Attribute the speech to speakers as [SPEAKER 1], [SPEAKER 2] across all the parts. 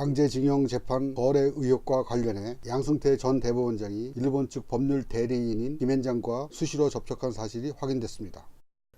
[SPEAKER 1] 강제징용 재판 거래 의혹과 관련해 양승태 전 대법원장이 일본 측 법률 대리인인 김현장과 수시로 접촉한 사실이 확인됐습니다.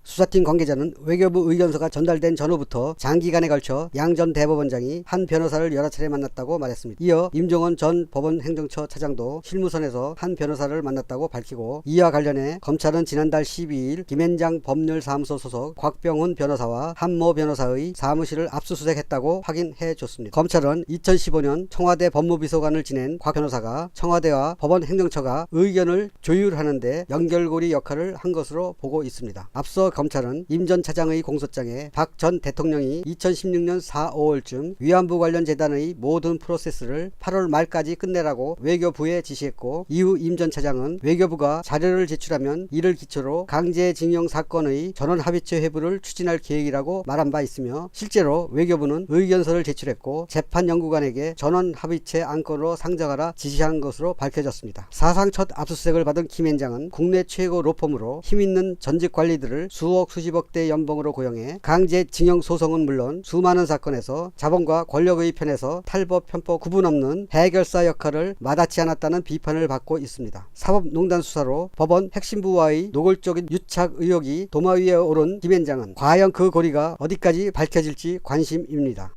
[SPEAKER 2] 수사팀 관계자는 외교부 의견서가 전달된 전후부터 장기간에 걸쳐 양 전 대법원장이 한 변호사를 여러 차례 만났다고 말했습니다. 이어 임종원 전 법원 행정처 차장도 실무선에서 한 변호사를 만났다고 밝히고 이와 관련해 검찰은 지난달 12일 김현장 법률사무소 소속 곽병훈 변호사와 한모 변호사의 사무실을 압수수색했다고 확인해 줬습니다. 검찰은 2015년 청와대 법무비서관을 지낸 곽 변호사가 청와대와 법원 행정처가 의견을 조율하는데 연결고리 역할을 한 것으로 보고 있습니다. 앞서 검찰은 임 전 차장의 공소장에 박 전 대통령이 2016년 4, 5월쯤 위안부 관련 재단의 모든 프로세스를 8월 말까지 끝내라고 외교부에 지시했고 이후 임 전 차장은 외교부가 자료를 제출하면 이를 기초로 강제징용 사건의 전원 합의체 회부를 추진할 계획이라고 말한 바 있으며 실제로 외교부는 의견서를 제출했고 재판연구관에게 전원 합의체 안건으로 상정하라 지시한 것으로 밝혀졌습니다. 사상 첫 압수수색을 받은 김현장은 국내 최고 로펌으로 힘있는 전직 관리들을 수억 수십억 대 연봉으로 고용해 강제 징용 소송은 물론 수많은 사건에서 자본과 권력의 편에서 탈법 편법 구분 없는 해결사 역할을 마다치 않았다는 비판을 받고 있습니다. 사법농단 수사로 법원 핵심부와의 노골적인 유착 의혹이 도마 위에 오른 김 현장은 과연 그 고리가 어디까지 밝혀질지 관심입니다.